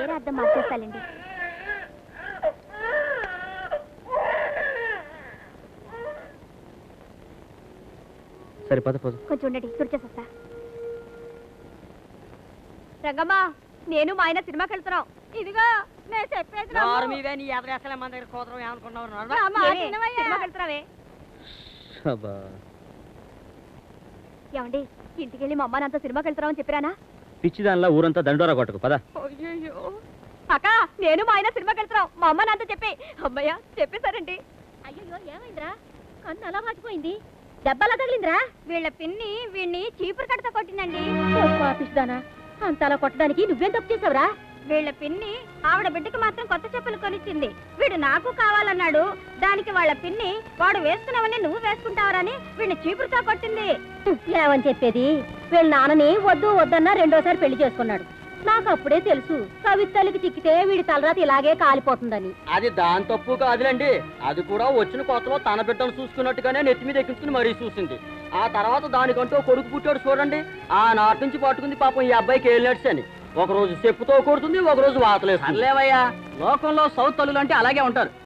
వేరే అర్థం మార్చేస్తాలండి రంగమ్మా నేను మా ఆయన సినిమాకి వెళ్తున్నాం. ఇదిగో నేను చెప్పేది నమ్ము. ఏమండి ఇంటికి వెళ్ళి మా అమ్మ నాతో సినిమాకి వెళ్తున్నామని చెప్పిరానా? పిచ్చి దానిలా ఊరంతా దండోరా కొట్టకు పదా. అక్క నేను మా ఆయన సినిమాకి వెళ్తున్నాం. మా అమ్మ నాతో చెప్పి అమ్మయ్య చెప్పేశారండి. అయ్యో ఏమైందిరా? కన్ను అలా పాచిపోయింది దెబ్బలా తగిలిందిరా? వీళ్ళ పిన్ని వీడిని చీపురు కడత కొట్టిందండి. పాపిస్తానా అంత అలా కొట్టడానికి నువ్వేం తప్పు చేసావురా? వీళ్ళ పిన్ని ఆవిడ బిడ్డకి మాత్రం కొత్త చెప్పులు కొనిచ్చింది. వీడు నాకు కావాలన్నాడు. దానికి వాళ్ళ పిన్ని వాడు వేసుకున్నావని నువ్వు వేసుకుంటావరని వీడిని చీపురుతో కొట్టింది. ఏమని చెప్పేది? వీళ్ళ నాన్నని వద్దు వద్దన్నా రెండోసారి పెళ్ళి చేసుకున్నాడు. నాకు అప్పుడే తెలుసు. కవితలకి చిక్కితే వీడి తలరాత ఇలాగే కాలిపోతుందని. అది దాని తప్పు కాదులేండి. అది కూడా వచ్చిన కొత్తలో తన బిడ్డను చూసుకున్నట్టుగానే నెత్తి మీద ఎక్కించుకుని మరీ చూసింది. ఆ తర్వాత దానికంటూ కొడుకు పుట్టాడు చూడండి. ఆ నాటి నుంచి పట్టుకుంది పాపం ఈ అబ్బాయికి ఏలినట్స్ అని ఒక రోజు చెప్పుతో కొడుతుంది ఒక రోజు వాతలేదు లేవయ్యా లోకంలో సౌత్ తల్లులు అంటే అలాగే ఉంటారు.